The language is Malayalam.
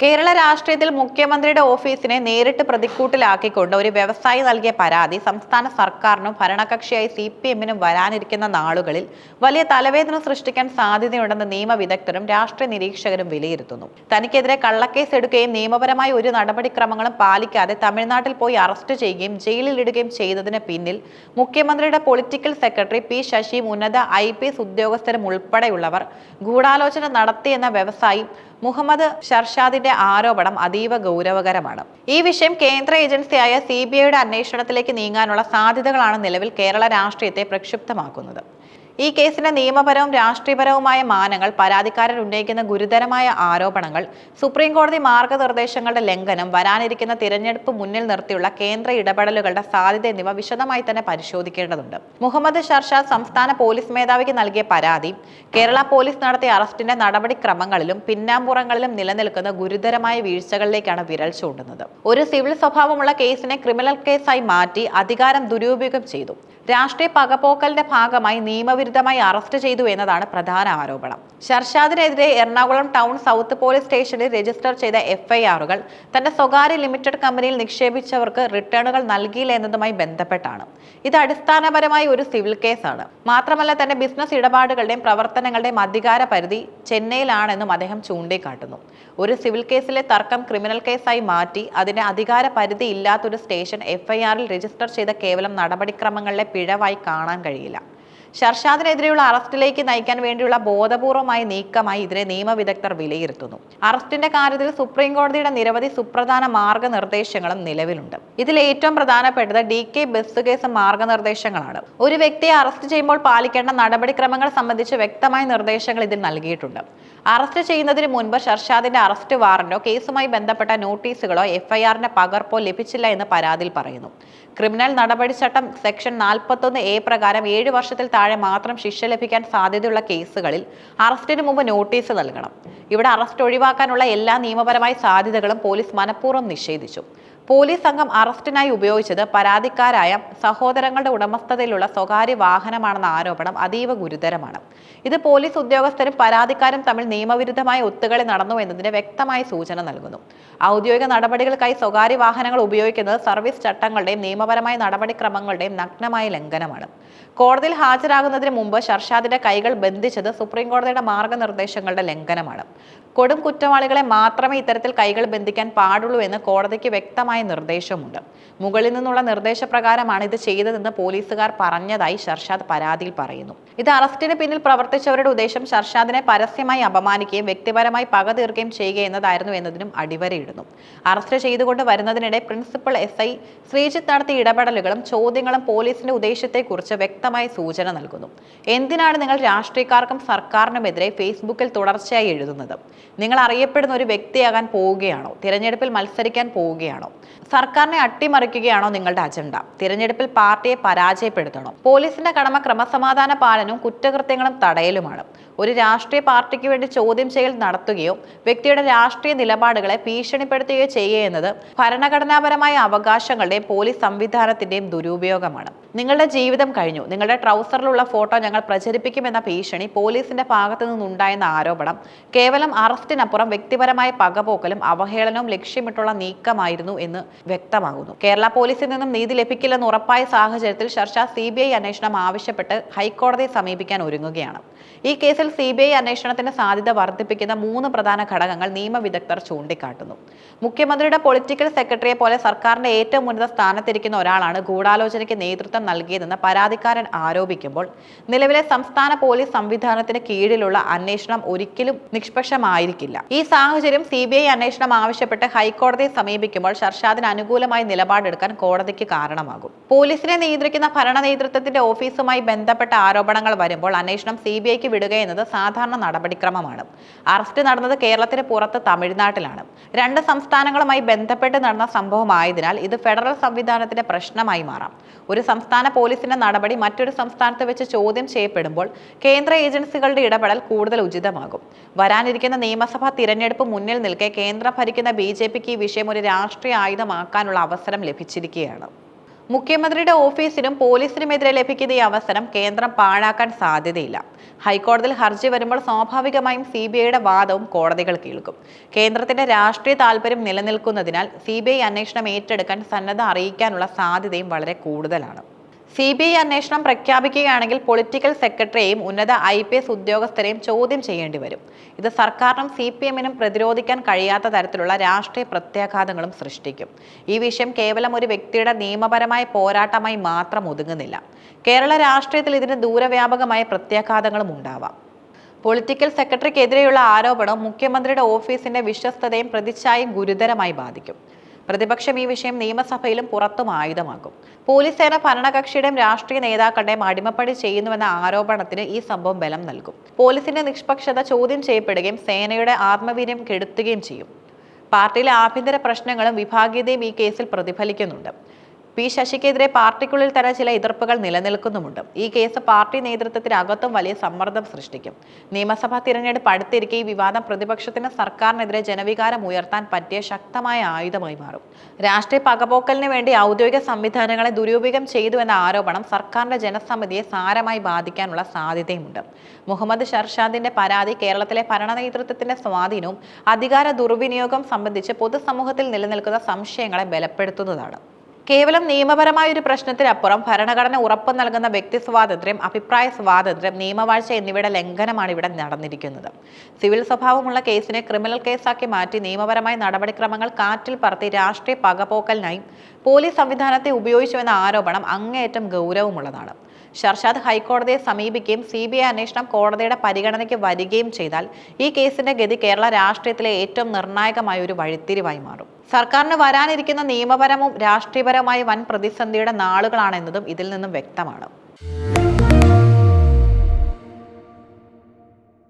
കേരള രാഷ്ട്രീയത്തിൽ മുഖ്യമന്ത്രിയുടെ ഓഫീസിനെ നേരിട്ട് പ്രതിക്കൂട്ടിലാക്കിക്കൊണ്ട് ഒരു വ്യവസായി നൽകിയ പരാതി സംസ്ഥാന സർക്കാരിനും ഭരണകക്ഷിയായി സി പി എമ്മിനും വരാനിരിക്കുന്ന നാളുകളിൽ വലിയ തലവേദന സൃഷ്ടിക്കാൻ സാധ്യതയുണ്ടെന്ന് നിയമവിദഗ്ധരും രാഷ്ട്രീയ നിരീക്ഷകരും വിലയിരുത്തുന്നു. തനിക്കെതിരെ കള്ളക്കേസ് എടുക്കുകയും നിയമപരമായ ഒരു നടപടിക്രമങ്ങളും പാലിക്കാതെ തമിഴ്നാട്ടിൽ പോയി അറസ്റ്റ് ചെയ്യുകയും ജയിലിലിടുകയും ചെയ്തതിന് പിന്നിൽ മുഖ്യമന്ത്രിയുടെ പൊളിറ്റിക്കൽ സെക്രട്ടറി പി ശശിയും ഉന്നത ഐ പി എസ് ഉദ്യോഗസ്ഥരും ഉൾപ്പെടെയുള്ളവർ ഗൂഢാലോചന നടത്തിയെന്ന വ്യവസായി മുഹമ്മദ് ഷർഷാദിന്റെ ആരോപണം അതീവ ഗൗരവകരമാണ്. ഈ വിഷയം കേന്ദ്ര ഏജൻസിയായ സി ബി ഐയുടെ അന്വേഷണത്തിലേക്ക് നീങ്ങാനുള്ള സാധ്യതകളാണ് നിലവിൽ കേരള രാഷ്ട്രീയത്തെ പ്രക്ഷുബ്ധമാക്കുന്നത്. ഈ കേസിന്റെ നിയമപരവും രാഷ്ട്രീയപരവുമായ മാനങ്ങൾ പരാതിക്കാരൻ ഉന്നയിക്കുന്ന ഗുരുതരമായ ആരോപണങ്ങൾ സുപ്രീം കോടതി മാർഗനിർദ്ദേശങ്ങളുടെ ലംഘനം വരാനിരിക്കുന്ന തിരഞ്ഞെടുപ്പ് മുന്നിൽ നിർത്തിയുള്ള കേന്ദ്ര ഇടപെടലുകളുടെ സാധ്യത എന്നിവ വിശദമായി തന്നെ പരിശോധിക്കേണ്ടതുണ്ട്. മുഹമ്മദ് ഷർഷാദ് സംസ്ഥാന പോലീസ് മേധാവിക്ക് നൽകിയ പരാതി കേരള പോലീസ് നടത്തിയ അറസ്റ്റിന്റെ നടപടിക്രമങ്ങളിലും പിന്നാമ്പുറങ്ങളിലും നിലനിൽക്കുന്ന ഗുരുതരമായ വീഴ്ചകളിലേക്കാണ് വിരൽ ചൂണ്ടുന്നത്. ഒരു സിവിൽ സ്വഭാവമുള്ള കേസിനെ ക്രിമിനൽ കേസായി മാറ്റി അധികാരം ദുരുപയോഗം ചെയ്തു. രാഷ്ട്രീയ പകപോക്കലിന്റെ ഭാഗമായി നിയമവിരുദ്ധമായി അറസ്റ്റ് ചെയ്തു എന്നതാണ് പ്രധാന ആരോപണം. ഷർഷാദിനെതിരെ എറണാകുളം ടൗൺ സൗത്ത് പോലീസ് സ്റ്റേഷനിൽ രജിസ്റ്റർ ചെയ്ത എഫ്ഐആറുകൾ തന്റെ സ്വകാര്യ ലിമിറ്റഡ് കമ്പനിയിൽ നിക്ഷേപിച്ചവർക്ക് റിട്ടേണുകൾ നൽകിയില്ല എന്നതുമായി ബന്ധപ്പെട്ടാണ്. ഇത് അടിസ്ഥാനപരമായി ഒരു സിവിൽ കേസാണ്. മാത്രമല്ല തന്റെ ബിസിനസ് ഇടപാടുകളുടെയും പ്രവർത്തനങ്ങളുടെയും അധികാര പരിധി ചെന്നൈയിലാണെന്നും അദ്ദേഹം ചൂണ്ടിക്കാട്ടുന്നു. ഒരു സിവിൽ കേസിലെ തർക്കം ക്രിമിനൽ കേസായി മാറ്റി അതിന്റെ അധികാര പരിധി ഇല്ലാത്തൊരു സ്റ്റേഷൻ എഫ്ഐആറിൽ രജിസ്റ്റർ ചെയ്ത കേവലം നടപടിക്രമങ്ങളിലെ പിഴവായി കാണാൻ കഴിയില്ല. ഷർഷാദിനെതിരെയുള്ള അറസ്റ്റിലേക്ക് നയിക്കാൻ വേണ്ടിയുള്ള ബോധപൂർവമായ നീക്കമായി ഇതിനെ നിയമവിദഗ്ധർ വിലയിരുത്തുന്നു. അറസ്റ്റിന്റെ കാര്യത്തിൽ സുപ്രീം കോടതിയുടെ നിരവധി സുപ്രധാന മാർഗനിർദ്ദേശങ്ങളും നിലവിലുണ്ട്. ഇതിൽ ഏറ്റവും പ്രധാനപ്പെട്ടത് ഡി കെ ബസ് കേസ് മാർഗനിർദ്ദേശങ്ങളാണ്. ഒരു വ്യക്തിയെ അറസ്റ്റ് ചെയ്യുമ്പോൾ പാലിക്കേണ്ട നടപടിക്രമങ്ങൾ സംബന്ധിച്ച് വ്യക്തമായ നിർദ്ദേശങ്ങൾ ഇതിൽ നൽകിയിട്ടുണ്ട്. അറസ്റ്റ് ചെയ്യുന്നതിന് മുൻപ് ഷർഷാദിന്റെ അറസ്റ്റ് വാറന്റോ കേസുമായി ബന്ധപ്പെട്ട നോട്ടീസുകളോ എഫ്ഐആറിന്റെ പകർപ്പോ ലഭിച്ചില്ല എന്ന് പരാതിയിൽ പറയുന്നു. ക്രിമിനൽ നടപടിച്ചട്ടം സെക്ഷൻ നാൽപ്പത്തൊന്ന് എ പ്രകാരം ഏഴ് വർഷത്തിൽ താഴെ മാത്രം ശിക്ഷ ലഭിക്കാൻ സാധ്യതയുള്ള കേസുകളിൽ അറസ്റ്റിന് മുമ്പ് നോട്ടീസ് നൽകണം. ഇവിടെ അറസ്റ്റ് ഒഴിവാക്കാനുള്ള എല്ലാ നിയമപരമായ സാധ്യതകളും പോലീസ് മനഃപൂർവം നിഷേധിച്ചു. പോലീസ് സംഘം അറസ്റ്റിനായി ഉപയോഗിച്ചത് പരാതിക്കാരായ സഹോദരങ്ങളുടെ ഉടമസ്ഥതയിലുള്ള സ്വകാര്യ വാഹനമാണെന്ന ആരോപണം അതീവ ഗുരുതരമാണ്. ഇത് പോലീസ് ഉദ്യോഗസ്ഥരും പരാതിക്കാരും തമ്മിൽ നിയമവിരുദ്ധമായ ഒത്തുകളി നടന്നു എന്നതിന് വ്യക്തമായ സൂചന നൽകുന്നു. ഔദ്യോഗിക നടപടികൾക്കായി സ്വകാര്യ വാഹനങ്ങൾ ഉപയോഗിക്കുന്നത് സർവീസ് ചട്ടങ്ങളുടെയും നിയമപരമായ നടപടിക്രമങ്ങളുടെയും നഗ്നമായ ലംഘനമാണ്. കോടതിയിൽ ഹാജരാകുന്നതിന് മുമ്പ് ഷർഷാദിന്റെ കൈകൾ ബന്ധിച്ചത് സുപ്രീം കോടതിയുടെ മാർഗനിർദ്ദേശങ്ങളുടെ ലംഘനമാണ്. കൊടും കുറ്റവാളികളെ മാത്രമേ ഇത്തരത്തിൽ കൈകൾ ബന്ധിക്കാൻ പാടുള്ളൂ എന്ന് കോടതിക്ക് വ്യക്തമായ നിർദ്ദേശമുണ്ട്. മുകളിൽ നിന്നുള്ള നിർദ്ദേശപ്രകാരമാണ് ഇത് ചെയ്തതെന്ന് പോലീസുകാർ പറഞ്ഞതായി ഷർഷാദ് പരാതിയിൽ പറയുന്നു. ഇത് അറസ്റ്റിന് പിന്നിൽ പ്രവർത്തിച്ചവരുടെ ഉദ്ദേശം ഷർഷാദിനെ പരസ്യമായി അപമാനിക്കുകയും വ്യക്തിപരമായി പക തീർക്കുകയും ചെയ്യുക എന്നതായിരുന്നു എന്നതിനും അടിവരയിടുന്നു. അറസ്റ്റ് ചെയ്തുകൊണ്ട് വരുന്നതിനിടെ പ്രിൻസിപ്പൽ എസ് ഐ ശ്രീജിത്ത് നടത്തിയ ഇടപെടലുകളും ചോദ്യങ്ങളും പോലീസിന്റെ ഉദ്ദേശത്തെക്കുറിച്ച് വ്യക്തമായ സൂചന നൽകുന്നു. എന്തിനാണ് നിങ്ങൾ രാഷ്ട്രീയക്കാർക്കും സർക്കാരിനുമെതിരെ ഫേസ്ബുക്കിൽ തുടർച്ചയായി എഴുതുന്നത്? നിങ്ങൾ അറിയപ്പെടുന്ന ഒരു വ്യക്തിയാകാൻ പോവുകയാണോ? തിരഞ്ഞെടുപ്പിൽ മത്സരിക്കാൻ പോവുകയാണോ? സർക്കാരിനെ അട്ടിമറിക്കുകയാണോ നിങ്ങളുടെ അജണ്ട? തിരഞ്ഞെടുപ്പിൽ പാർട്ടിയെ പരാജയപ്പെടുത്തണോ. പോലീസിന്റെ കടമ ക്രമസമാധാന പാലനവും കുറ്റകൃത്യങ്ങളും തടയലുമാണ്. ഒരു രാഷ്ട്രീയ പാർട്ടിക്ക് വേണ്ടി ചോദ്യം ചെയ്യൽ നടത്തുകയോ വ്യക്തിയുടെ രാഷ്ട്രീയ നിലപാടുകളെ ഭീഷണിപ്പെടുത്തുകയോ ചെയ്യുക എന്നത് ഭരണഘടനാപരമായ അവകാശങ്ങളുടെയും പോലീസ് സംവിധാനത്തിന്റെയും ദുരുപയോഗമാണ്. നിങ്ങളുടെ ജീവിതം കഴിഞ്ഞു. നിങ്ങളുടെ ട്രൗസറിലുള്ള ഫോട്ടോ ഞങ്ങൾ പ്രചരിപ്പിക്കുമെന്ന ഭീഷണി പോലീസിന്റെ ഭാഗത്തു നിന്നുണ്ടായെന്ന ആരോപണം കേവലം അറസ്റ്റിനപ്പുറം വ്യക്തിപരമായ പകപോക്കലും അവഹേളനവും ലക്ഷ്യമിട്ടുള്ള നീക്കമായിരുന്നു എന്ന് വ്യക്തമാകുന്നു. കേരള പോലീസിൽ നിന്നും നീതി ലഭിക്കില്ലെന്ന് ഉറപ്പായ സാഹചര്യത്തിൽ ഷർഷ സി ബി ഐ അന്വേഷണം ആവശ്യപ്പെട്ട് ഹൈക്കോടതിയെ സമീപിക്കാൻ ഒരുങ്ങുകയാണ്. ഈ കേസിൽ സി ബി ഐ അന്വേഷണത്തിന്റെ സാധ്യത വർദ്ധിപ്പിക്കുന്ന മൂന്ന് പ്രധാന ഘടകങ്ങൾ നിയമവിദഗ്ധർ ചൂണ്ടിക്കാട്ടുന്നു. മുഖ്യമന്ത്രിയുടെ പൊളിറ്റിക്കൽ സെക്രട്ടറിയെ പോലെ സർക്കാരിന്റെ ഏറ്റവും ഉന്നത സ്ഥാനത്തിരിക്കുന്ന ഒരാളാണ് ഗൂഢാലോചനയ്ക്ക് നേതൃത്വം നൽകിയതെന്ന് പരാതിക്കാരൻ ആരോപിക്കുമ്പോൾ നിലവിലെ സംസ്ഥാന പോലീസ് സംവിധാനത്തിന് കീഴിലുള്ള അന്വേഷണം ഒരിക്കലും നിഷ്പക്ഷമായിരിക്കില്ല. ഈ സാഹചര്യം സി ബി ഐ അന്വേഷണം ആവശ്യപ്പെട്ട് ഹൈക്കോടതിയെ സമീപിക്കുമ്പോൾ ഷർഷാദിന് അനുകൂലമായ നിലപാടെടുക്കാൻ കോടതിക്ക് കാരണമാകും. പോലീസിനെ നിയന്ത്രിക്കുന്ന ഭരണ നേതൃത്വത്തിന്റെ ഓഫീസുമായി ബന്ധപ്പെട്ട ആരോപണങ്ങൾ വരുമ്പോൾ അന്വേഷണം സി ബി ഐക്ക് വിടുക എന്നത് സാധാരണ നടപടിക്രമമാണ്. അറസ്റ്റ് നടന്നത് കേരളത്തിന് പുറത്ത് തമിഴ്നാട്ടിലാണ്. രണ്ട് സംസ്ഥാനങ്ങളുമായി ബന്ധപ്പെട്ട് നടന്ന സംഭവമായതിനാൽ ഇത് ഫെഡറൽ സംവിധാനത്തിന്റെ പ്രശ്നമായി മാറാം. ഒരു സംസ്ഥാന പോലീസിന്റെ നടപടി മറ്റൊരു സംസ്ഥാനത്ത് വെച്ച് ചോദ്യം ചെയ്യപ്പെടുമ്പോൾ കേന്ദ്ര ഏജൻസികളുടെ ഇടപെടൽ കൂടുതൽ ഉചിതമാകും. വരാനിരിക്കുന്ന നിയമസഭാ തിരഞ്ഞെടുപ്പ് മുന്നിൽ നിൽക്കെ കേന്ദ്രം ഭരിക്കുന്ന ബി ജെ പിക്ക് ഈ വിഷയം ഒരു രാഷ്ട്രീയ ആയുധമാക്കാനുള്ള അവസരം ലഭിച്ചിരിക്കുകയാണ്. മുഖ്യമന്ത്രിയുടെ ഓഫീസിനും പോലീസിനുമെതിരെ ലഭിക്കുന്ന ഈ അവസരം കേന്ദ്രം പാഴാക്കാൻ സാധ്യതയില്ല. ഹൈക്കോടതിയിൽ ഹർജി വരുമ്പോൾ സ്വാഭാവികമായും സി ബി ഐയുടെ വാദവും കോടതികൾ കേൾക്കും. കേന്ദ്രത്തിന്റെ രാഷ്ട്രീയ താല്പര്യം നിലനിൽക്കുന്നതിനാൽ സി ബി ഐ അന്വേഷണം ഏറ്റെടുക്കാൻ സന്നദ്ധ അറിയിക്കാനുള്ള സാധ്യതയും വളരെ കൂടുതലാണ്. സി ബി ഐ അന്വേഷണം പ്രഖ്യാപിക്കുകയാണെങ്കിൽ പൊളിറ്റിക്കൽ സെക്രട്ടറിയെയും ഉന്നത ഐ പി എസ് ഉദ്യോഗസ്ഥരെയും ചോദ്യം ചെയ്യേണ്ടി വരും. ഇത് സർക്കാരിനും സി പി എമ്മിനും പ്രതിരോധിക്കാൻ കഴിയാത്ത തരത്തിലുള്ള രാഷ്ട്രീയ പ്രത്യാഘാതങ്ങളും സൃഷ്ടിക്കും. ഈ വിഷയം കേവലം ഒരു വ്യക്തിയുടെ നിയമപരമായ പോരാട്ടമായി മാത്രം ഒതുങ്ങുന്നില്ല. കേരള രാഷ്ട്രീയത്തിൽ ഇതിന് ദൂരവ്യാപകമായ പ്രത്യാഘാതങ്ങളും ഉണ്ടാവാം. പൊളിറ്റിക്കൽ സെക്രട്ടറിക്കെതിരെയുള്ള ആരോപണം മുഖ്യമന്ത്രിയുടെ ഓഫീസിന്റെ വിശ്വസ്തതയും പ്രതിച്ഛായും ഗുരുതരമായി ബാധിക്കും. പ്രതിപക്ഷം ഈ വിഷയം നിയമസഭയിലും പുറത്തും ആയുധമാക്കും. പോലീസ് സേന ഭരണകക്ഷിയുടെയും രാഷ്ട്രീയ നേതാക്കളുടെയും അടിമപ്പണി ചെയ്യുന്നുവെന്ന ആരോപണത്തിന് ഈ സംഭവം ബലം നൽകും. പോലീസിന്റെ നിഷ്പക്ഷത ചോദ്യം ചെയ്യപ്പെടുകയും സേനയുടെ ആത്മവീര്യം കെടുത്തുകയും ചെയ്യും. പാർട്ടിയിലെ ആഭ്യന്തര പ്രശ്നങ്ങളും വിഭാഗീയതയും ഈ കേസിൽ പ്രതിഫലിക്കുന്നുണ്ട്. പി ശശിക്കെതിരെ പാർട്ടിക്കുള്ളിൽ തന്നെ ചില എതിർപ്പുകൾ നിലനിൽക്കുന്നുമുണ്ട്. ഈ കേസ് പാർട്ടി നേതൃത്വത്തിനകത്തും വലിയ സമ്മർദ്ദം സൃഷ്ടിക്കും. നിയമസഭാ തിരഞ്ഞെടുപ്പ് അടുത്തിരിക്കെ ഈ വിവാദം പ്രതിപക്ഷത്തിന് സർക്കാരിനെതിരെ ജനവികാരം ഉയർത്താൻ പറ്റിയ ശക്തമായ ആയുധമായി മാറും. രാഷ്ട്രീയ പകപോക്കലിന് വേണ്ടി ഔദ്യോഗിക സംവിധാനങ്ങളെ ദുരുപയോഗം ചെയ്തു എന്ന ആരോപണം സർക്കാരിന്റെ ജനസമിതിയെ സാരമായി ബാധിക്കാനുള്ള സാധ്യതയുമുണ്ട്. മുഹമ്മദ് ഷർഷാദിന്റെ പരാതി കേരളത്തിലെ ഭരണ നേതൃത്വത്തിന്റെ സ്വാധീനവും അധികാര ദുർവിനിയോഗം സംബന്ധിച്ച് പൊതുസമൂഹത്തിൽ നിലനിൽക്കുന്ന സംശയങ്ങളെ ബലപ്പെടുത്തുന്നതാണ്. കേവലം നിയമപരമായ ഒരു പ്രശ്നത്തിനപ്പുറം ഭരണഘടന ഉറപ്പു നൽകുന്ന വ്യക്തി സ്വാതന്ത്ര്യം അഭിപ്രായ സ്വാതന്ത്ര്യം നിയമവാഴ്ച എന്നിവയുടെ ലംഘനമാണ് ഇവിടെ നടന്നിരിക്കുന്നത്. സിവിൽ സ്വഭാവമുള്ള കേസിനെ ക്രിമിനൽ കേസാക്കി മാറ്റി നിയമപരമായ നടപടിക്രമങ്ങൾ കാറ്റിൽ പറത്തി രാഷ്ട്രീയ പകപോക്കലിനായി പോലീസ് സംവിധാനത്തെ ഉപയോഗിച്ചുവെന്ന ആരോപണം അങ്ങേയറ്റം ഗൗരവമുള്ളതാണ്. ഷർഷാദ് ഹൈക്കോടതിയെ സമീപിക്കുകയും സി ബി ഐ അന്വേഷണം കോടതിയുടെ പരിഗണനയ്ക്ക് വരികയും ചെയ്താൽ ഈ കേസിന്റെ ഗതി കേരള രാഷ്ട്രീയത്തിലെ ഏറ്റവും നിർണായകമായ ഒരു വഴിത്തിരിവായി മാറും. സർക്കാരിന് വരാനിരിക്കുന്ന നിയമപരവും രാഷ്ട്രീയപരവുമായ വൻ പ്രതിസന്ധിയുടെ നാളുകളാണെന്നതും ഇതിൽ നിന്നും വ്യക്തമാണ്.